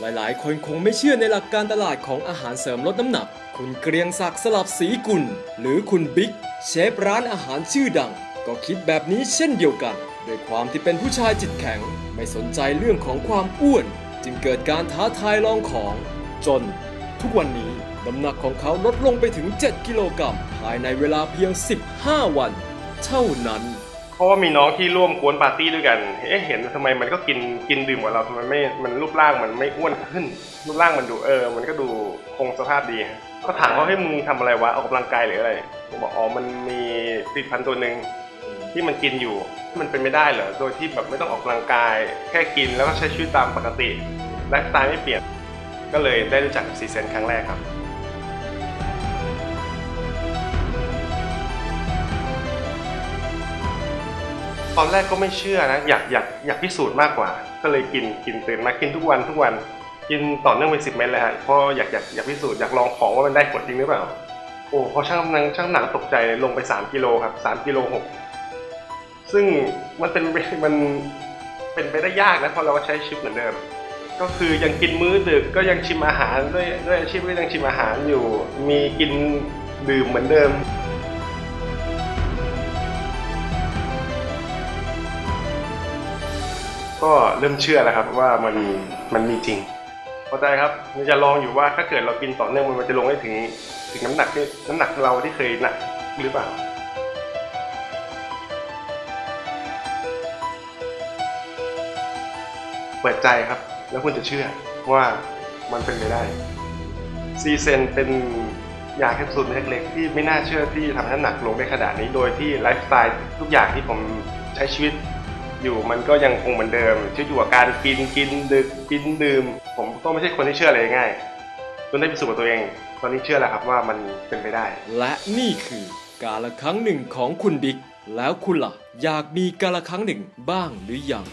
หลายๆ คนคงไม่เชื่อในหลักการตลาดของอาหารเสริมลดน้ำหนัก คุณเกรียงศักดิ์สลับศรีกุล หรือคุณบิ๊กเชฟร้านอาหารชื่อดัง ก็คิดแบบนี้เช่นเดียวกัน โดยความที่เป็นผู้ชายจิตแข็ง ไม่สนใจเรื่องของความอ้วน จึงเกิดการท้าทายลองของ จน ทุกวันนี้น้ำหนักของเขาลดลงไปถึง 7 กิโลกรัมภายในเวลาเพียง 15 วัน เท่านั้น ราะว่ามีน้องที่ร่วมกวนปาร์ตี้ด้วยกัน เอ๊ะเห็นทำไมมันก็กินกินดื่มกว่าเราทำไมไม่ มันรูปร่างมันไม่อ้วนขึ้น รูปร่างมันดูเออ มันก็ดูคงสภาพดีฮะก็ถามเขาให้มึงทำอะไรวะออกกำลังกายหรืออะไรผมบอกอ๋อมันมีผลิตภัณฑ์ตัวหนึ่งที่มันกินอยู่ มันเป็นไม่ได้เหรอ โดยที่แบบไม่ต้องออกกำลังกาย แค่กินแล้วก็ใช้ชีวิตตามปกติ ไลฟ์สไตล์ไม่เปลี่ยน ก็เลยได้รู้จักกับซีเซนครั้งแรกครับ อนแรกก็ไม่เชื่อนะ อยากอยากอยากพิสูจน์มากกว่า ก็เลยกินกินตื่นมากินทุกวันทุกวัน กินต่อเนื่องเป็นสิบเม็ดเลยฮะเพราะอยากอยากอยากพิสูจน์อยากลองของว่ามันได้ผลจริงหรือเปล่า โอ้พอช่างกำลังช่างหนักตกใจลยลงไปสามกิโลครับสามกิโลหกซึ่งมันเป็นมันเป็นไปได้ยากนะเพราะเราก็ใช้ชีวิตเหมือนเดิม ก็คือยังกินมื้อดึกก็ยังชิมอาหารด้วยด้วยอาชีพก็ยังชิมอาหารอยู่ มีกินดื่มเหมือนเดิม ก็เริ่มเชื่อแล้วครับว่ามันมันมีจริงพอใจครับมันจะลองอยู่ว่าถ้าเกิดเรากินต่อเนื่องมันจะลงได้ถึงถึงน้ำหนักที่น้ำหนักเราที่เคยหนักหรือเปล่าเปิดใจครับ แล้วคุณจะเชื่อว่ามันเป็นไปได้ซีเซนเป็นยาแคปซูลเล็กๆที่ไม่น่าเชื่อที่ทำให้น้ำหนักลงได้ขนาดนี้โดยที่ไลฟ์สไตล์ทุกอย่างที่ผมใช้ชีวิต อยู่มันก็ยังคงเหมือนเดิมชื่ออยู่กับการกินกินดึกกินดื่ม ผมก็ไม่ใช่คนที่เชื่ออะไรง่ายจนได้พิสูจน์กับตัวเอง ตอนนี้เชื่อแล้วครับว่ามันเป็นไปได้ และนี่คือการละครั้งหนึ่งของคุณบิ๊กแล้วคุณล่ะ อยากมีการละครั้งหนึ่งบ้างหรือยัง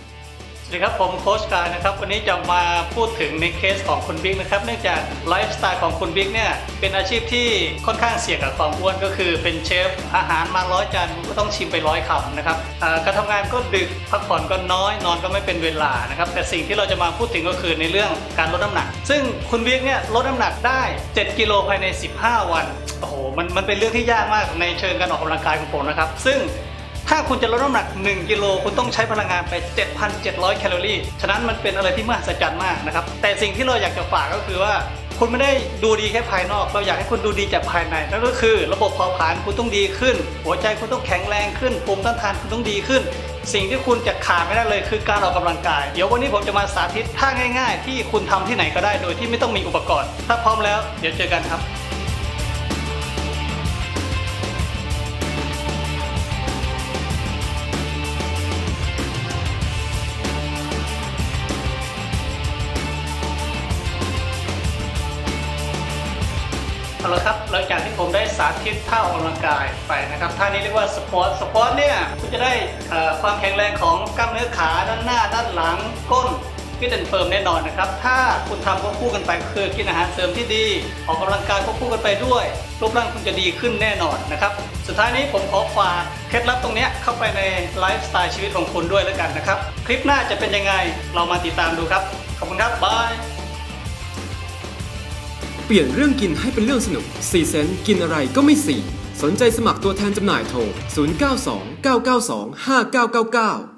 สวัสดีครับผมโค้ชการนะครับวันนี้จะมาพูดถึงในเคสของคุณบิ๊กนะครับเนื่องจากไลฟ์สไตล์ของคุณบิ๊กเนี่ยเป็นอาชีพที่ค่อนข้างเสี่ยงกับความอ้วนก็คือเป็นเชฟอาหารมาร้อยจานก็ต้องชิมไปร้อยคำนะครับการทำงานก็ดึกพักผ่อนก็น้อยนอนก็ไม่เป็นเวลานะครับแต่สิ่งที่เราจะมาพูดถึงก็คือในเรื่องการลดน้ำหนัก ซึ่งคุณบิ๊กเนี่ยลดน้ำหนักได้ 7 กิโลภายใน 15 วันโอ้โหมันมันเป็นเรื่องที่ยากมากในเชิงการออกกำลังกายของผมนะครับซึ่ง ถ้าคุณจะลดน้ำหนัก 1 กิโลคุณต้องใช้พลังงานไป 7,700 แคลอรี่ ฉะนั้นมันเป็นอะไรที่มหัศจรรย์มากนะครับ แต่สิ่งที่เราอยากจะฝากก็คือว่า คุณไม่ได้ดูดีแค่ภายนอก เราอยากให้คุณดูดีจากภายใน นั่นก็คือ ระบบเผาผลาญคุณต้องดีขึ้น หัวใจคุณต้องแข็งแรงขึ้น ภูมิต้านทานคุณต้องดีขึ้น สิ่งที่คุณจะขาดไม่ได้เลยคือการออกกำลังกาย เดี๋ยววันนี้ผมจะมาสาธิตท่าง่าย ๆ ที่คุณทำที่ไหนก็ได้ โดยที่ไม่ต้องมีอุปกรณ์ ถ้าพร้อมแล้ว เดี๋ยวเจอกันครับ เอาละครับหลังจากที่ผมได้สาธิตท่าออกกำลังกายไปนะครับท่านี้เรียกว่าสปอร์ตสปอร์ตเนี่ยคุณจะได้ความแข็งแรงของกล้ามเนื้อขาด้านหน้า ด้านหลังก้นฟิตแอนเฟิร์มแน่นอนนะครับ ถ้าคุณทำควบคู่กันไปคือกินอาหารเสริมที่ดี ออกกำลังกายควบคู่กันไปด้วย รูปร่างคุณจะดีขึ้นแน่นอนนะครับ สุดท้ายนี้ผมขอฝากเคล็ดลับตรงนี้เข้าไปในไลฟ์สไตล์ชีวิตของคุณด้วยแล้วกันนะครับ คลิปหน้าจะเป็นยังไงเรามาติดตามดูครับ ขอบคุณครับบาย เปลี่ยนเรื่องกินให้เป็นเรื่องสนุกซีเซนกินอะไรก็ไม่สี่สนใจสมัครตัวแทนจำหน่ายโทร 092 992 5999